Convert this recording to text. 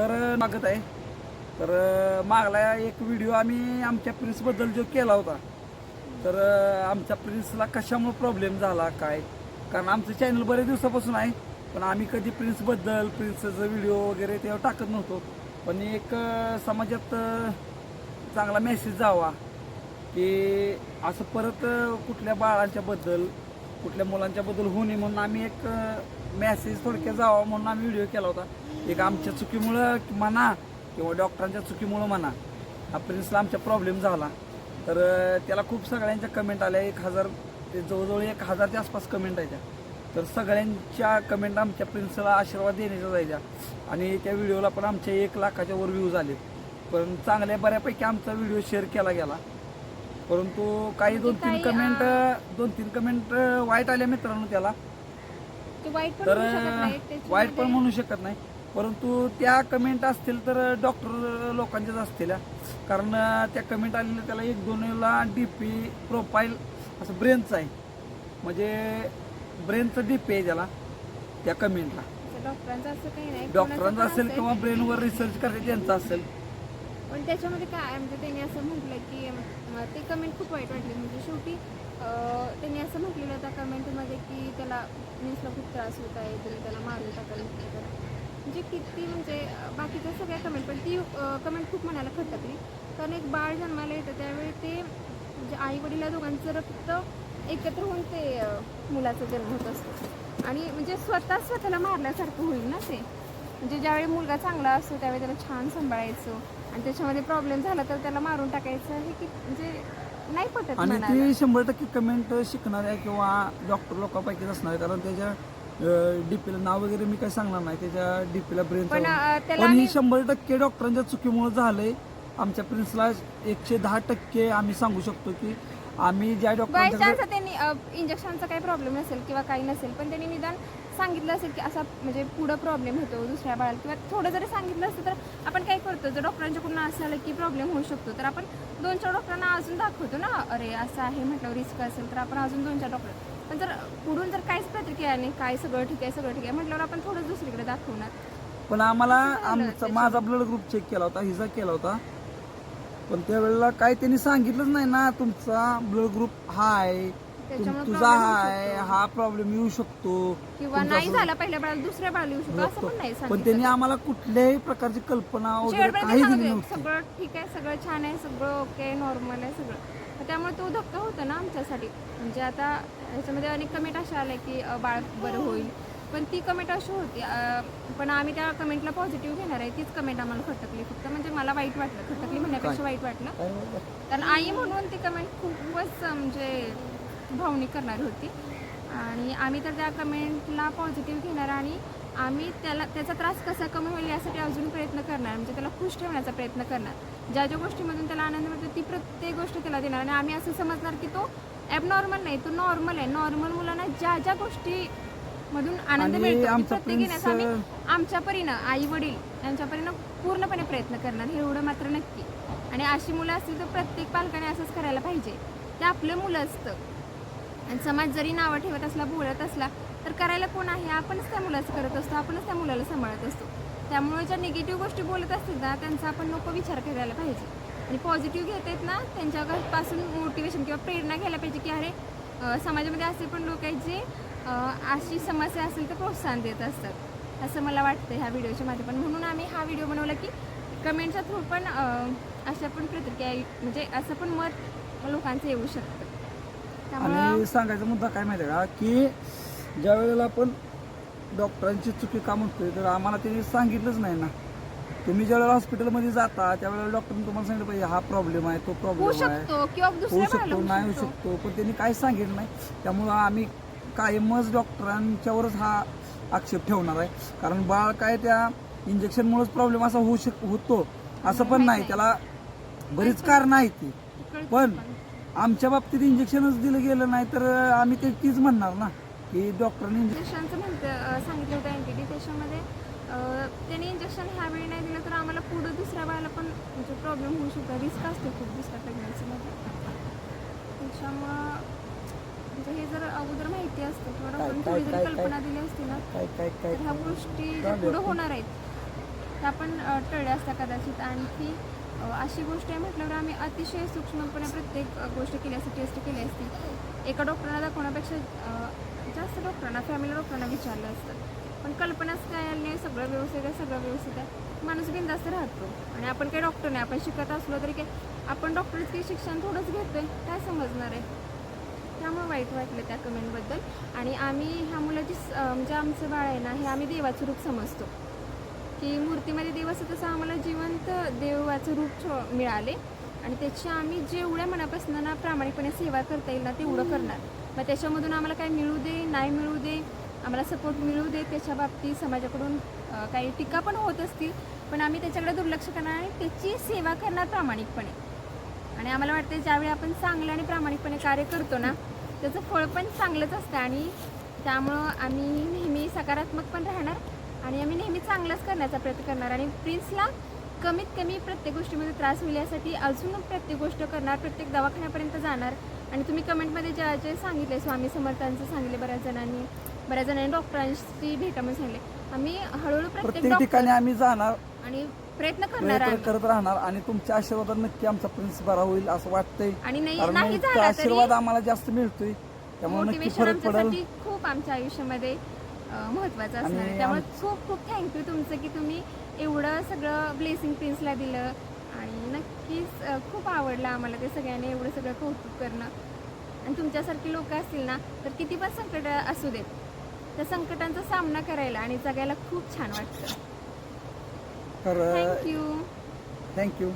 तर मागत आहे. तर मागला एक व्हिडिओ आम्ही आमच्या प्रिन्सबद्दल जो केला होता. तर आमच्या प्रिन्सला कशामुळे प्रॉब्लेम झाला काय? कारण आमचं चॅनल बरेच दिवसापासून आहे. पण आम्ही कधी प्रिन्सबद्दल प्रिन्सचा व्हिडिओ वगैरे तेव्हा टाकत नव्हतो. पण एक समाजात चांगला मेसेज जावा की असं परत कुठल्या बाळांच्याबद्दल कुठल्या मुलांच्याबद्दल होऊ नये म्हणून आम्ही एक मेसेज थोडक्यात जावा म्हणून आम्ही व्हिडिओ केला होता. एक आमच्या चुकीमुळं म्हणा किंवा डॉक्टरांच्या चुकीमुळं म्हणा हा प्रिन्सला आमचा प्रॉब्लेम झाला. तर त्याला खूप सगळ्यांच्या कमेंट आल्या. एक हजार ते जवळजवळ एक हजारच्या आसपास कमेंट आहे त्या तर सगळ्यांच्या कमेंट आमच्या प्रिन्सला आशीर्वाद देण्याच्या जायच्या. आणि त्या व्हिडिओला पण आमचे एक लाखाच्या वर व्ह्यूज आले. पण चांगल्या बऱ्यापैकी आमचा व्हिडिओ शेअर केला गेला. परंतु काही दोन तीन कमेंट दोन तीन कमेंट वाईट आल्या मित्रांनो त्याला. तर वाईट पण म्हणू शकत नाही. परंतु त्या कमेंट असतील तर डॉक्टर लोकांच्याच असतील कारण त्या कमेंट आलेल्या त्याला एक दोनला डी पी प्रोफाईल असं ब्रेनचं आहे. म्हणजे ब्रेनचं डी पी आहे त्याला त्या कमेंटला डॉक्टरांचं असं काही नाही डॉक्टरांचं कोणाचं पण असेल. किंवा ब्रेनवर रिसर्च करते त्यांचं असेल. पण त्याच्यामध्ये काय म्हणजे त्यांनी असं म्हटलं की ते कमेंट खूप वाईट वाटले. म्हणजे शेवटी त्यांनी असं म्हटलेलं त्या कमेंटमध्ये की त्याला मीन्सला खूप त्रास होत आहे तरी त्याला मारून टाकायला करा. म्हणजे किती म्हणजे बाकीच्या सगळ्या कमेंट पण ती कमेंट खूप मनाला खटकली. कारण एक बाळ जन्माला येतं त्यावेळी ते म्हणजे आई वडील दोघांचं रक्त एकत्र होऊन ते मुलाचा जन्म होत असतो. आणि म्हणजे स्वतः स्वतःला मारल्यासारखं होईल ना ते. म्हणजे ज्यावेळी मुलगा चांगला असतो त्यावेळी त्याला छान सांभाळायचं. आणि त्याच्यामध्ये प्रॉब्लेम झाला तर त्याला मारून टाकायचं हे की म्हणजे नाही पटत आणि ती शंभर टक्के कमेंट शिकणाऱ्या किंवा डॉक्टर लोकांपैकीच असणार कारण त्याच्या डीपीला नाव वगैरे मी काही सांगणार नाही. त्याच्या डीपीला ब्रेन पण अं, त्याला पण ही शंभर टक्के डॉक्टरांच्या चुकीमुळे झालंय. आमच्या प्रिन्सला एकशे दहा टक्के आम्ही सांगू शकतो की आम्ही ज्या बाय डॉक्टरांच्या चान्स त्यांनी इंजेक्शनचा काही प्रॉब्लेम नसेल किंवा काही नसेल पण त्यांनी निदान सांगितलं असेल की असा म्हणजे पुढं प्रॉब्लेम होतो दुसऱ्या बाळाला. किंवा थोडं जरी सांगितलं असतं तर आपण काय करतो? जर डॉक्टरांच्याकडून असं आलं की प्रॉब्लेम होऊ शकतो तर आपण दोन चार डॉक्टरांना अजून दाखवतो ना. अरे असं आहे म्हटलं रिस्क असेल तर आपण अजून दोन चार डॉक्टर पण जर पुढून जर काहीच प्रतिक्रिया नाही काय सगळं ठीक आहे सगळं ठीक आहे म्हटल्यावर आपण थोडं दुसरीकडे दाखवणार. पण आम्हाला आमचा? माझा ब्लड ग्रुप चेक केला होता हिचा केला होता. पण त्यावेळेला काय त्यांनी सांगितलंच नाही ना तुमचा ब्लड ग्रुप हा आहे त्याच्यामुळे तुझा problem हा होऊ आहे शकतो. हा प्रॉब्लेम येऊ शकतो. किंवा तुमचा नाही असं- झाला पहिल्या बाळाला दुसऱ्या बाळाला येऊ शकतो असं पण नाही पण सांगितलं त्यांनी आम्हाला कुठल्याही प्रकारची कल्पना वगैरे शेवटपर्यंत काही दिली नव्हती. सगळं ठीक आहे सगळं छान आहे सगळं ओके नॉर्मल आहे सगळं. त्यामुळे तो धक्का होता ना आमच्यासाठी. म्हणजे आता ह्याच्यामध्ये अनेक कमेंट अशा आल्या की अं, बाळ बरं होईल. पण ती कमेंट अशी होती अं, पण आम्ही त्या कमेंटला पॉझिटिव्ह घेणार आहे तीच कमेंट आम्हाला खटकली. फक्त म्हणजे मला वाईट वाटलं खटकली म्हणण्यापेक्षा वाईट वाटलं? कारण आई म्हणून ती कमेंट खूपच अं, म्हणजे भावनिक करणारी होती. आणि आम्ही तर त्या कमेंटला पॉझिटिव्ह घेणार आणि आम्ही त्याला त्याचा त्रास कसा कमी होईल यासाठी अजून प्रयत्न करणार. म्हणजे त्याला खुश ठेवण्याचा प्रयत्न करणार. ज्या ज्या गोष्टीमधून त्याला आनंद मिळतो ती प्रत्येक गोष्ट त्याला देणार. आणि आम्ही असं समजणार की तो ॲबनॉर्मल नाही तो नॉर्मल आहे. नॉर्मल मुलांना ज्या ज्या गोष्टी मधून आनंद मिळतो प्रत्येक घेण्याचा आम्ही आमच्या परीनं आई वडील यांच्या परीनं पूर्णपणे प्रयत्न करणार. हे एवढं मात्र नक्की. आणि अशी मुलं असतील तर प्रत्येक पालकाने असंच करायला पाहिजे. ते आपलं मुलं असतं. आणि समाज जरी नावं ठेवत असला बोलत असला तर करायला कोण आहे? आपणच त्या मुलाचं करत असतो आपणच त्या मुलाला सांभाळत असतो. त्यामुळे ज्या निगेटिव्ह गोष्टी बोलत असतील ना त्यांचा आपण नको विचार करायला पाहिजे. आणि पॉझिटिव्ह घेत आहेत ना त्यांच्यापासून मोटिवेशन किंवा प्रेरणा घ्यायला पाहिजे की अरे समाजामध्ये असे पण लोक आहेत जे अशी समस्या असेल तर प्रोत्साहन देत असतात. असं मला वाटतं ह्या व्हिडिओच्या माध्यमात म्हणून आम्ही हा व्हिडिओ बनवला की कमेंटच्या थ्रू पण अशा पण प्रतिक्रिया म्हणजे असं पण मत लोकांचं येऊ शकतं. आणि सांगायचा मुद्दा काय माहिती का? की ज्या वेळेला आपण डॉक्टरांची चुकी का म्हणतोय तर आम्हाला त्यांनी सांगितलंच नाही ना. तुम्ही ज्या वेळेला हॉस्पिटलमध्ये जाता त्यावेळेला डॉक्टरने तुम्हाला सांगितलं पाहिजे हा प्रॉब्लेम आहे तो प्रॉब्लेम आहे. होऊ शकतो नाही होऊ शकतो. पण त्यांनी काही सांगितलं नाही. त्यामुळं आम्ही कायमच डॉक्टरांच्यावरच हा आक्षेप ठेवणार आहे. कारण बाळ काय त्या इंजेक्शनमुळेच प्रॉब्लेम असा होऊ शक होतो असं पण नाही. त्याला बरीच कारणं आहेत ती. पण आमच्या बाबतीत इंजेक्शनच दिलं गेलं नाही तर आम्ही ते तीच म्हणणार ना की डॉक्टरांनी इंजेक्शन इंजेक्शनचं म्हणतं सांगितलं होतं अँटीडी त्याच्यामध्ये अं, त्यांनी इंजेक्शन ह्यावेळी नाही दिलं तर आम्हाला पुढं दुसऱ्या बाळाला पण म्हणजे प्रॉब्लेम होऊ शकतो. रिस्क असते खूप दुसऱ्या प्रेग्नन्सीमध्ये त्याच्यामुळं म्हणजे हे जर अगोदर माहिती असतं किंवा काय- थोडी जरी कल्पना दिली असती ना काय काय काय? तर ह्या गोष्टी चालेल. पुढं होणार आहेत. त्या पण टळल्या असत्या कदाचित. आणखी अशी गोष्ट आहे म्हटल्यावर आम्ही अतिशय सूक्ष्मपणे प्रत्येक गोष्ट केली असती टेस्ट केली असती. एका डॉक्टरांना दाखवण्यापेक्षा जास्त डॉक्टरांना फॅमिली डॉक्टरांना विचारलं असतं. पण कल्पनाच काय आली नाही सगळं व्यवस्थित आहे सगळं व्यवस्थित आहे. माणूस बिंदास्त राहतो. आणि आपण काही डॉक्टर नाही आपण शिकत असलो तरी काय आपण डॉक्टरचं शिक्षण थोडंच घेतो आहे काय समजणार आहे? त्यामुळे वाईट वाटलं त्या कमेंटबद्दल आणि आम्ही ह्या मुलाची म्हणजे आमचं बाळ आहे ना हे आम्ही देवाचं रूप समजतो. की मूर्तीमध्ये देव असं तसं आम्हाला जिवंत देवाचं रूप छो- मिळाले. आणि त्याची आम्ही जेवढ्या मनापासून ना प्रामाणिकपणे सेवा करता येईल ना तेवढं करणार. मग त्याच्यामधून आम्हाला काय मिळू दे नाही मिळू दे आम्हाला सपोर्ट मिळू दे त्याच्या बाबतीत समाजाकडून काही टीका पण होत असतील. पण आम्ही त्याच्याकडे दुर्लक्ष करणार आणि त्याची सेवा करणार प्रामाणिकपणे. आणि आम्हाला वाटतं ज्यावेळी आपण चांगलं आणि प्रामाणिकपणे कार्य करतो ना त्याचं फळ पण चांगलंच असतं. आणि त्यामुळं आम्ही नेहमी सकारात्मक पण राहणार. आणि आम्ही नेहमी चांगलंच करण्याचा प्रयत्न करणार आणि प्रिन्सला कमीत कमी प्रत्येक गोष्टीमध्ये त्रास होईल यासाठी अजून प्रत्येक गोष्ट करणार प्रत्येक दवाखान्यापर्यंत जाणार. आणि तुम्ही कमेंटमध्ये जे जे सांगितले स्वामी समर्थांचं सांगितले बऱ्याच जणांनी बऱ्याच जणांनी डॉक्टरांशी भेटा म्हणून सांगितले. आम्ही हळूहळू प्रत्येक ठिकाणी आम्ही जाणार. आणि प्रयत्न करणार करत राहणार आणि तुमच्या आशीर्वादात नक्की आमचा प्रिन्स बरा होईल असं वाटतंय. आणि नाही आशीर्वाद आम्हाला जास्त मिळतोय. त्यामुळे खूप आमच्या आयुष्यामध्ये. महत्त्वाचं असणार आहे. त्यामुळे खूप खूप थँक्यू तुमचं की तुम्ही एवढं सगळं ब्लेसिंग प्रिन्सला दिलं. आणि नक्कीच खूप आवडलं आम्हाला ते सगळ्यांनी एवढं सगळं कौतुक करणं. आणि तुमच्यासारखी लोक असतील ना तर किती पण संकट असू देत त्या संकटांचा सामना करायला आणि जगायला खूप छान वाटतं. Thank you thank you